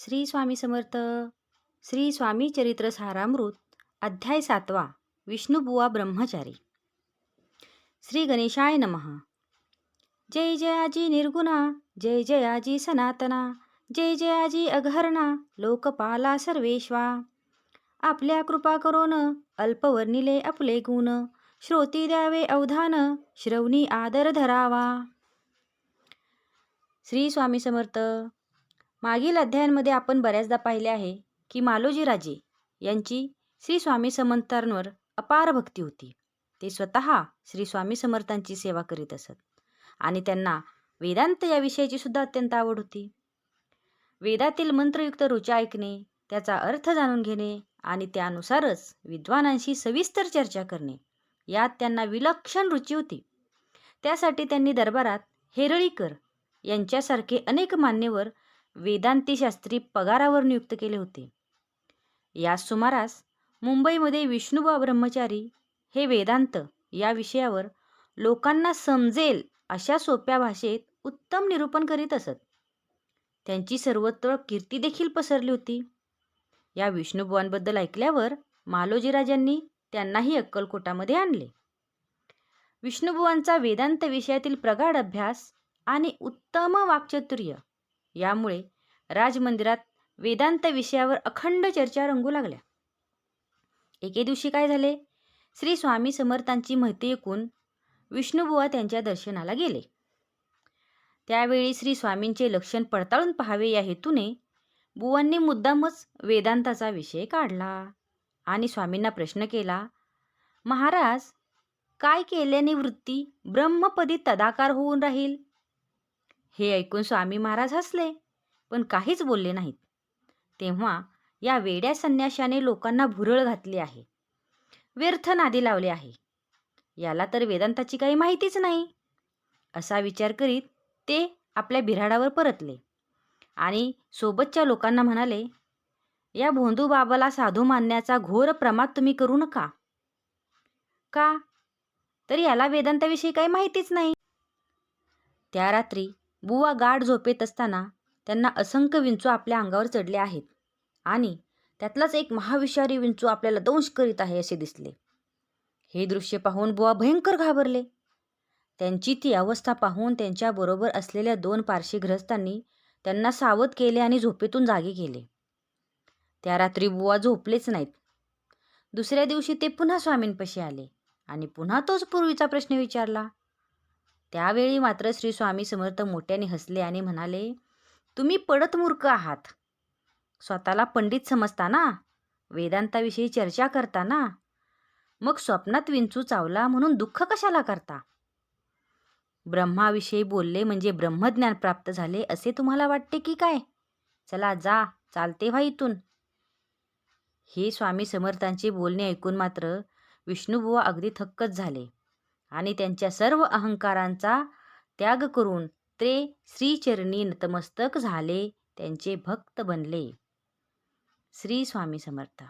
श्री स्वामी समर्थ श्री स्वामी चरित्र सारामृत अध्याय सातवा विष्णुबुवा ब्रह्मचारी। श्री गणेशाय नमः। जय जयाजी निर्गुणा जय जयाजी सनातना जय जयाजी अघहरणा लोकपाला सर्वेश्वा। आपल्या कृपा करोन अल्पवर्णिले आपले गुण श्रोती द्यावे अवधान श्रवणी आदर धरावा। श्री स्वामी समर्थ मागील अध्यायांमध्ये आपण बऱ्याचदा पाहिले आहे की मालोजी राजे यांची श्री स्वामी समर्थांवर अपार भक्ती होती. ते स्वतः श्री स्वामी समर्थांची सेवा करीत असत आणि त्यांना वेदांत या विषयाची सुद्धा अत्यंत आवड होती. वेदातील मंत्रयुक्त रुचा ऐकणे त्याचा अर्थ जाणून घेणे आणि त्यानुसारच विद्वानांशी सविस्तर चर्चा करणे यात त्यांना विलक्षण रुची होती. त्यासाठी त्यांनी दरबारात हेरळीकर यांच्यासारखे अनेक मान्यवर वेदांती शास्त्री पगारावर नियुक्त केले होते. या सुमारास मुंबईमध्ये विष्णुबा ब्रह्मचारी हे वेदांत या विषयावर लोकांना समजेल अशा सोप्या भाषेत उत्तम निरूपण करीत असत. त्यांची सर्वत्र कीर्ती देखील पसरली होती. या विष्णुबुवांबद्दल ऐकल्यावर मालोजीराजांनी त्यांनाही अक्कलकोटामध्ये आणले. विष्णुबुवांचा वेदांत विषयातील प्रगाढ अभ्यास आणि उत्तम वाक्चतुर्य यामुळे राजमंदिरात वेदांत विषयावर अखंड चर्चा रंगू लागल्या. एके दिवशी काय झाले? श्री स्वामी समर्थांची माहिती ऐकून विष्णुबुवा त्यांच्या दर्शनाला गेले. त्यावेळी श्री स्वामींचे लक्षण पडताळून पाहावे या हेतूने बुवांनी मुद्दामच वेदांताचा विषय काढला आणि स्वामींना प्रश्न केला महाराज काय केल्याने वृत्ती ब्रह्मपदी तदाकार होऊन राहील? हे ऐकून स्वामी महाराज हसले पण काहीच बोलले नाहीत. तेव्हा या वेड्या संन्याशाने लोकांना भुरळ घातली आहे. व्यर्थ नादी लावले आहे. याला तर वेदांताची काही माहितीच नाही. असा विचार करीत ते आपल्या बिऱ्हाडावर परतले आणि सोबतच्या लोकांना म्हणाले या भोंदू बाबाला साधू मानण्याचा घोर प्रमाद तुम्ही करू नका. का? तर याला वेदांताविषयी काही माहितीच नाही. त्या रात्री बुवा गाढ झोपेत असताना त्यांना असंख्य विंचू आपल्या अंगावर चढले आहेत. आणि त्यातलाच एक महाविषारी विंचू आपल्याला दंश करीत आहे असे दिसले. हे दृश्य पाहून बुवा भयंकर घाबरले. त्यांची ती अवस्था पाहून त्यांच्याबरोबर असलेल्या दोन पारशी ग्रस्तांनी त्यांना सावध केले आणि झोपेतून जागे केले. त्या रात्री बुवा झोपलेच नाहीत. दुसऱ्या दिवशी ते पुन्हा स्वामींपाशी आले आणि पुन्हा तोच पूर्वीचा प्रश्न विचारला. त्यावेळी मात्र श्री स्वामी समर्थ मोठ्याने हसले आणि म्हणाले तुम्ही पडत मूर्ख आहात. स्वतःला पंडित समजता ना? वेदांताविषयी चर्चा करता ना? मग स्वप्नात विंचू चावला म्हणून दुःख कशाला करता? ब्रह्माविषयी बोलले म्हणजे ब्रह्मज्ञान प्राप्त झाले असे तुम्हाला वाटते की काय? चला जा चालते व्हा इथून. हे स्वामी समर्थांचे बोलणे ऐकून मात्र विष्णुबुवा अगदी थक्कच झाले. आणि त्यांच्या सर्व अहंकारांचा त्याग करून ते श्रीचरणी नतमस्तक झाले त्यांचे भक्त बनले. श्री स्वामी समर्थ.